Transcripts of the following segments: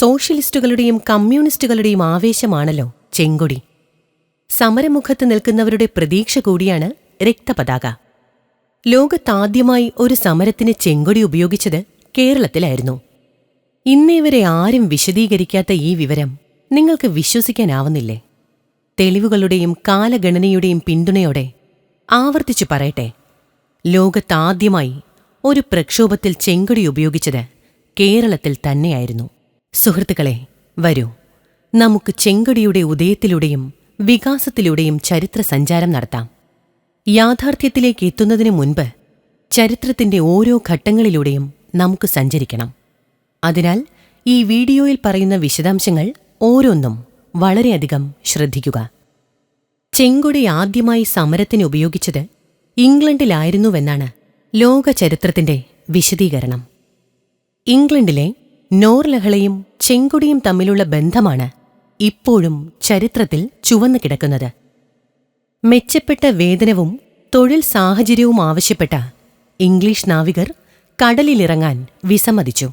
സോഷ്യലിസ്റ്റുകളുടെയും കമ്മ്യൂണിസ്റ്റുകളുടെയും ആവേശമാണല്ലോ ചെങ്കൊടി. സമരമുഖത്ത് നിൽക്കുന്നവരുടെ പ്രതീക്ഷ കൂടിയാണ് രക്തപതാക. ലോകത്താദ്യമായി ഒരു സമരത്തിന് ചെങ്കൊടി ഉപയോഗിച്ചത് കേരളത്തിലായിരുന്നു. ഇന്നേ വരെ ആരും വിശദീകരിക്കാത്ത ഈ വിവരം നിങ്ങൾക്ക് വിശ്വസിക്കാനാവുന്നില്ലേ? തെളിവുകളുടെയും കാലഗണനയുടെയും പിന്തുണയോടെ ആവർത്തിച്ചു പറയട്ടെ. ലോകത്താദ്യമായി ഒരു പ്രക്ഷോഭത്തിൽ ചെങ്കൊടി ഉപയോഗിച്ചത് കേരളത്തിൽ തന്നെയായിരുന്നു. സുഹൃത്തുക്കളെ വരൂ. നമുക്ക് ചെങ്കൊടിയുടെ ഉദയത്തിലൂടെയും വികാസത്തിലൂടെയും ചരിത്ര സഞ്ചാരം നടത്താം. യാഥാർത്ഥ്യത്തിലേക്ക് എത്തുന്നതിന് മുൻപ് ചരിത്രത്തിന്റെ ഓരോ ഘട്ടങ്ങളിലൂടെയും നമുക്ക് സഞ്ചരിക്കണം. അതിനാൽ ഈ വീഡിയോയിൽ പറയുന്ന വിശദാംശങ്ങൾ ഓരോന്നും വളരെയധികം ശ്രദ്ധിക്കുക. ചെങ്കൊടി ആദ്യമായി സമരത്തിന് ഉപയോഗിച്ചത് ഇംഗ്ലണ്ടിലായിരുന്നുവെന്നാണ് ലോക ചരിത്രത്തിന്റെ വിശദീകരണം. ഇംഗ്ലണ്ടിലെ നോർലഹളയും ചെങ്കുടിയും തമ്മിലുള്ള ബന്ധമാണ് ഇപ്പോഴും ചരിത്രത്തിൽ ചുവന്നു കിടക്കുന്നത്. മെച്ചപ്പെട്ട വേതനവും തൊഴിൽ സാഹചര്യവും ആവശ്യപ്പെട്ട ഇംഗ്ലീഷ് നാവികർ കടലിലിറങ്ങാൻ വിസമ്മതിച്ചു.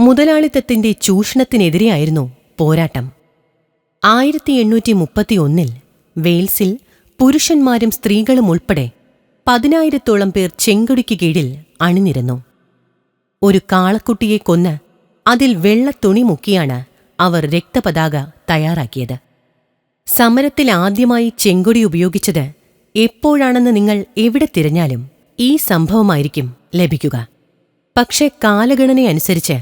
മുതലാളിത്തത്തിന്റെ ചൂഷണത്തിനെതിരെയായിരുന്നു പോരാട്ടം. ആയിരത്തി എണ്ണൂറ്റി മുപ്പത്തിയൊന്നിൽ വെയിൽസിൽ പുരുഷന്മാരും സ്ത്രീകളും ഉൾപ്പെടെ പതിനായിരത്തോളം പേർ ചെങ്കുടിക്ക് കീഴിൽ അണിനിരന്നു. ഒരു കാളക്കുട്ടിയെ കൊന്ന് അതിൽ വെള്ള തുണി മുക്കിയാണ് അവർ രക്തപതാക തയ്യാറാക്കിയത്. സമരത്തിൽ ആദ്യമായി ചെങ്കൊടി ഉപയോഗിച്ചത് എപ്പോഴാണെന്ന് നിങ്ങൾ എവിടെ തിരഞ്ഞാലും ഈ സംഭവമായിരിക്കും ലഭിക്കുക. പക്ഷെ കാലഗണനയനുസരിച്ച്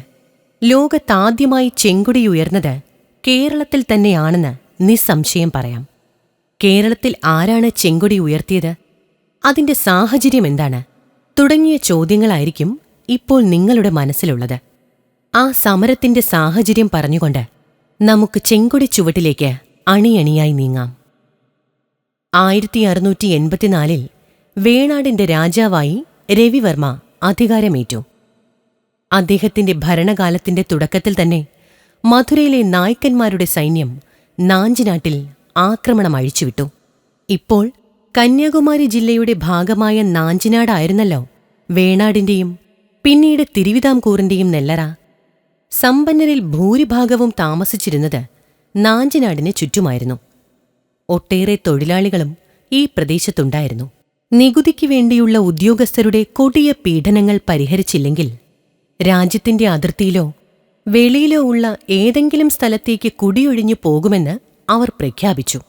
ലോകത്താദ്യമായി ചെങ്കൊടി ഉയർന്നത് കേരളത്തിൽ തന്നെയാണെന്ന് നിസ്സംശയം പറയാം. കേരളത്തിൽ ആരാണ് ചെങ്കൊടി ഉയർത്തിയത്? അതിന്റെ സാഹചര്യം എന്താണ്? തുടങ്ങിയ ചോദ്യങ്ങളായിരിക്കും ഇപ്പോൾ നിങ്ങളുടെ മനസ്സിലുള്ളത്. ആ സമരത്തിന്റെ സാഹചര്യം പറഞ്ഞുകൊണ്ട് നമുക്ക് ചെങ്കൊടി ചുവട്ടിലേക്ക് അണിയണിയായി നീങ്ങാം. ആയിരത്തി അറുന്നൂറ്റി എൺപത്തിനാലിൽ വേണാടിന്റെ രാജാവായി രവിവർമ്മ അധികാരമേറ്റു. അദ്ദേഹത്തിന്റെ ഭരണകാലത്തിന്റെ തുടക്കത്തിൽ തന്നെ മധുരയിലെ നായ്ക്കന്മാരുടെ സൈന്യം നാഞ്ചിനാട്ടിൽ ആക്രമണം അഴിച്ചുവിട്ടു. ഇപ്പോൾ കന്യാകുമാരി ജില്ലയുടെ ഭാഗമായ നാഞ്ചിനാടായിരുന്നല്ലോ വേണാടിന്റെയും പിന്നീട് തിരുവിതാംകൂറിന്റെയും നെല്ലറ സമ്പന്നരിൽ ഭൂരിഭാഗവും താമസിച്ചിരുന്നത് നാഞ്ചിനാടിന് ചുറ്റുമായിരുന്നു. ഒട്ടേറെ തൊഴിലാളികളും ഈ പ്രദേശത്തുണ്ടായിരുന്നു. നികുതിക്ക് വേണ്ടിയുള്ള ഉദ്യോഗസ്ഥരുടെ കൊടിയ പീഡനങ്ങൾ പരിഹരിച്ചില്ലെങ്കിൽ രാജ്യത്തിന്റെ അതിർത്തിയിലോ വെളിയിലോ ഉള്ള ഏതെങ്കിലും സ്ഥലത്തേക്ക് കുടിയൊഴിഞ്ഞു പോകുമെന്ന് അവർ പ്രഖ്യാപിച്ചു.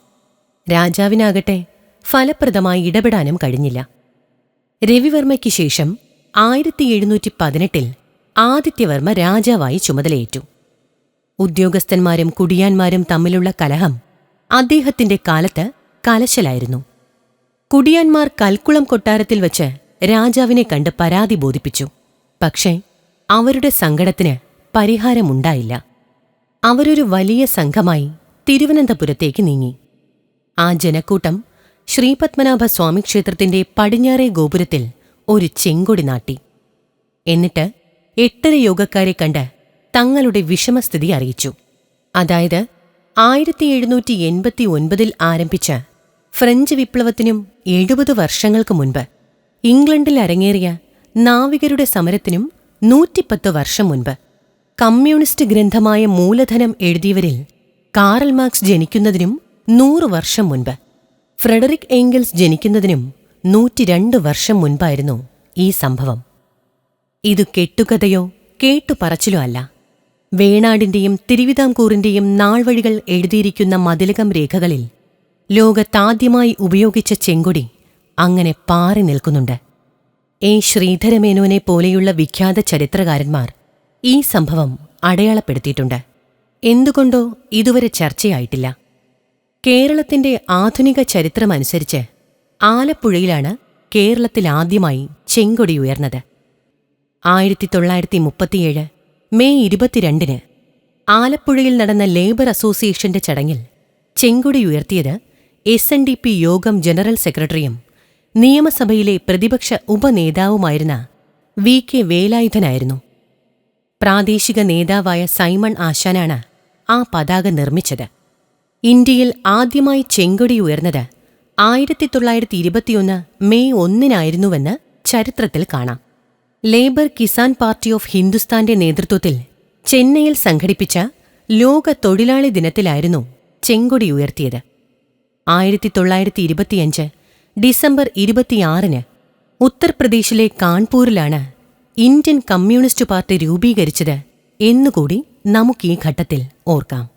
രാജാവിനാകട്ടെ ഫലപ്രദമായി ഇടപെടാനും കഴിഞ്ഞില്ല. രവിവർമ്മയ്ക്ക് ശേഷം ആയിരത്തി എഴുന്നൂറ്റി പതിനെട്ടിൽ ആദിത്യവർമ്മ രാജാവായി ചുമതലയേറ്റു. ഉദ്യോഗസ്ഥന്മാരും കുടിയാന്മാരും തമ്മിലുള്ള കലഹം അദ്ദേഹത്തിന്റെ കാലത്ത് കലശലായിരുന്നു. കുടിയാന്മാർ കൽക്കുളം കൊട്ടാരത്തിൽ വച്ച് രാജാവിനെ കണ്ട് പരാതി ബോധിപ്പിച്ചു. പക്ഷേ അവരുടെ സങ്കടത്തിന് പരിഹാരമുണ്ടായില്ല. അവരൊരു വലിയ സംഘമായി തിരുവനന്തപുരത്തേക്ക് നീങ്ങി. ആ ജനക്കൂട്ടം ശ്രീപത്മനാഭ സ്വാമി ക്ഷേത്രത്തിന്റെ പടിഞ്ഞാറേ ഗോപുരത്തിൽ ഒരു ചെങ്കൊടി നാട്ടി. എന്നിട്ട് എട്ടര യോഗക്കാരെ കണ്ട് തങ്ങളുടെ വിഷമസ്ഥിതി അറിയിച്ചു. അതായത് ആയിരത്തി എഴുന്നൂറ്റി എൺപത്തി ഒൻപതിൽ ആരംഭിച്ച ഫ്രഞ്ച് വിപ്ലവത്തിനും എഴുപത് വർഷങ്ങൾക്ക് മുൻപ് ഇംഗ്ലണ്ടിൽ അരങ്ങേറിയ നാവികരുടെ സമരത്തിനും നൂറ്റിപ്പത്ത് വർഷം മുൻപ് കമ്മ്യൂണിസ്റ്റ് ഗ്രന്ഥമായ മൂലധനം എഴുതിയവരിൽ കാറൽ മാർക്സ് ജനിക്കുന്നതിനും നൂറു വർഷം മുൻപ് ഫ്രെഡറിക് ഏംഗൽസ് ജനിക്കുന്നതിനും നൂറ്റിരണ്ട് വർഷം മുൻപായിരുന്നു ഈ സംഭവം. ഇതു കെട്ടുകഥയോ കേട്ടുപറച്ചിലോ അല്ല. വേണാടിന്റെയും തിരുവിതാംകൂറിന്റെയും നാൾവഴികൾ എഴുതിയിരിക്കുന്ന മതിലകം രേഖകളിൽ ലോകത്താദ്യമായി ഉപയോഗിച്ച ചെങ്കൊടി അങ്ങനെ പാറി നിൽക്കുന്നുണ്ട്. എ ശ്രീധരമേനോനെ പോലെയുള്ള വിഖ്യാത ചരിത്രകാരന്മാർ ഈ സംഭവം അടയാളപ്പെടുത്തിയിട്ടുണ്ട്. എന്തുകൊണ്ടോ ഇതുവരെ ചർച്ചയായിട്ടില്ല. കേരളത്തിന്റെ ആധുനിക ചരിത്രമനുസരിച്ച് ആലപ്പുഴയിലാണ് കേരളത്തിൽ ആദ്യമായി ചെങ്കൊടി ഉയർന്നത്. ആയിരത്തി തൊള്ളായിരത്തി മുപ്പത്തിയേഴ് മെയ് ഇരുപത്തിരണ്ടിന് ആലപ്പുഴയിൽ നടന്ന ലേബർ അസോസിയേഷന്റെ ചടങ്ങിൽ ചെങ്കൊടി ഉയർത്തിയത് എസ് എൻ ഡി പി യോഗം ജനറൽ സെക്രട്ടറിയും നിയമസഭയിലെ പ്രതിപക്ഷ ഉപനേതാവുമായിരുന്ന വി കെ വേലായുധനായിരുന്നു. പ്രാദേശിക നേതാവായ സൈമൺ ആശാനാണ് ആ പതാക നിർമ്മിച്ചത്. ഇന്ത്യയിൽ ആദ്യമായി ചെങ്കൊടി ഉയർന്നത് ആയിരത്തി തൊള്ളായിരത്തി ഇരുപത്തിയൊന്ന് മെയ് ഒന്നിനായിരുന്നുവെന്ന് ചരിത്രത്തിൽ കാണാം. ലേബർ കിസാൻ പാർട്ടി ഓഫ് ഹിന്ദുസ്ഥാന്റെ നേതൃത്വത്തിൽ ചെന്നൈയിൽ സംഘടിപ്പിച്ച ലോക തൊഴിലാളി ദിനത്തിലായിരുന്നു ചെങ്കൊടി ഉയർത്തിയത്. ആയിരത്തി തൊള്ളായിരത്തി ഇരുപത്തിയഞ്ച് ഡിസംബർ ഇരുപത്തിയാറിന് ഉത്തർപ്രദേശിലെ കാൺപൂരിലാണ് ഇന്ത്യൻ കമ്മ്യൂണിസ്റ്റ് പാർട്ടി രൂപീകരിച്ചത് എന്നുകൂടി നമുക്ക് ഈ ഘട്ടത്തിൽ ഓർക്കാം.